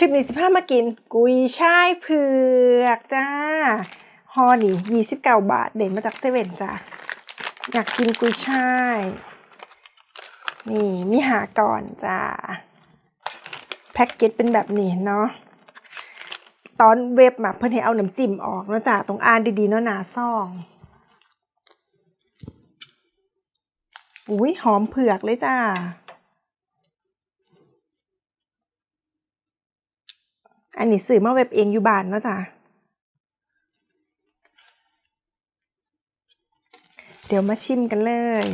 ลิปนี้สิพามากิน กุยช่ายเผือกจ้าฮอนี่ยี่สิบเก้าบาท เด่นมาจากเซเว่นจ้าอยากกินกุยช่าย นี่มีหาก่อนจ้าแพ็กเกจเป็นแบบนี้เนาะตอนเว็บมาเพิ่นให้เอาน้ำจิ้มออกเนาะจ้าตรงอ่านดีๆเนาะหนาซองอุ้ยหอมเผือกเลยจ้า อันนี้สื่อมาเว็บเองอยู่บ้านเนาะจ้ะเดี๋ยวมาชิมกันเลย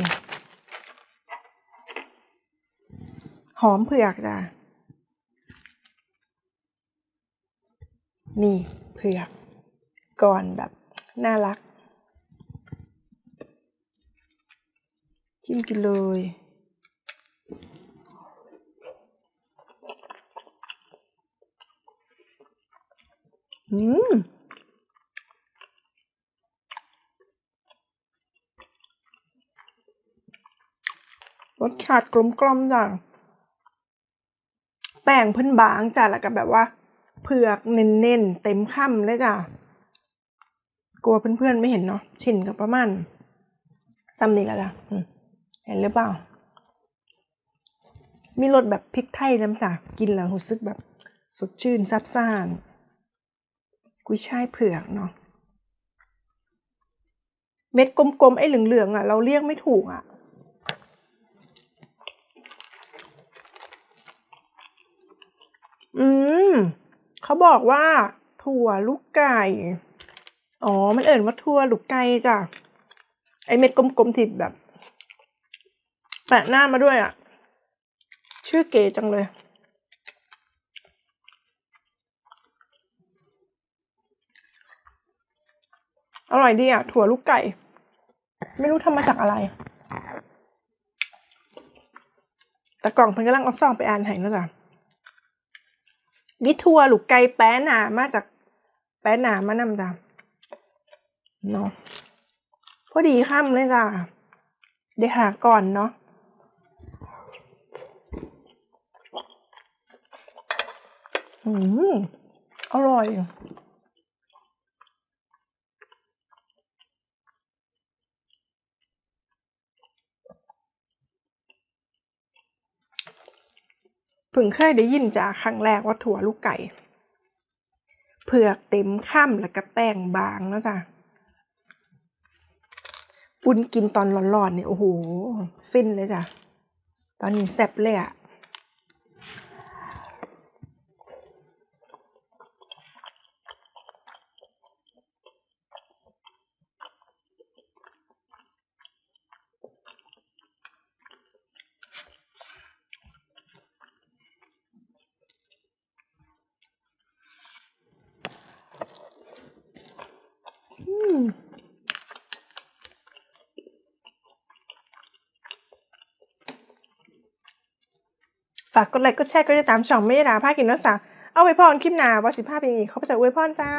หอมเผือกจ้ะนี่เผือกก่อนแบบน่ารัก จิ้มกินเลย อืมรสชาติกลมกล่อมจ้ะแป้งเพิ่นบางจ้ะแล้วก็แบบว่า เผือกเน้นๆเต็มคำเลยจ้ะกลัวเพื่อนๆไม่เห็นเนาะชินกับประมาณซ้ำนี่แหละจ้ะเห็นหรือเปล่า มีรสแบบพริกไทยน้ำจ้ะกินแล้วรู้สึกแบบ สดชื่นซับซ่าน กุยช่ายเผือกเนาะเม็ดกลมๆไอ้เหลืองๆอะ เราเรียกไม่ถูกอะอืมเขาบอกว่า ถั่วลูกไก่ อ๋อ มันเอ่นว่าถั่วลูกไก่จ้ะไอเม็ดกลมๆที่แบบ แปะหน้ามาด้วยอะ ชื่อเก๋จังเลย อร่อยดีอะ ถั่วลูกไก่ ไม่รู้ทำมาจากอะไร แต่กล่องเพิ่นกำลังเอาซองไปอ่านให้นะจ้ะวิถั่วลูกไก่แป้หนามาจาก แป้หนามานำจ้ะเนาะพอดีค่ำเลยจ้ะเดี๋ยวหาก่อนเนาะอืมอร่อย เพิ่งเคยได้ยินจากครั้งแรกว่าถั่วลูกไก่ เผือกเต็มข้ามแล้วก็แป้งบางนะจ๊ะปุนกินตอนร้อนๆเนี่ยโอ้โห ฟินเลยจ้ะ ตอนนี้แซ่บเลยอะ ฝากกดไลค์กดแชร์กดติดตามช่องไม่ได้ดาภากินนักษาเอาไว้พรคลิปหน้าว่าสิภาพเป็นอย่างนี้เขาไปจากไว้พรจ้า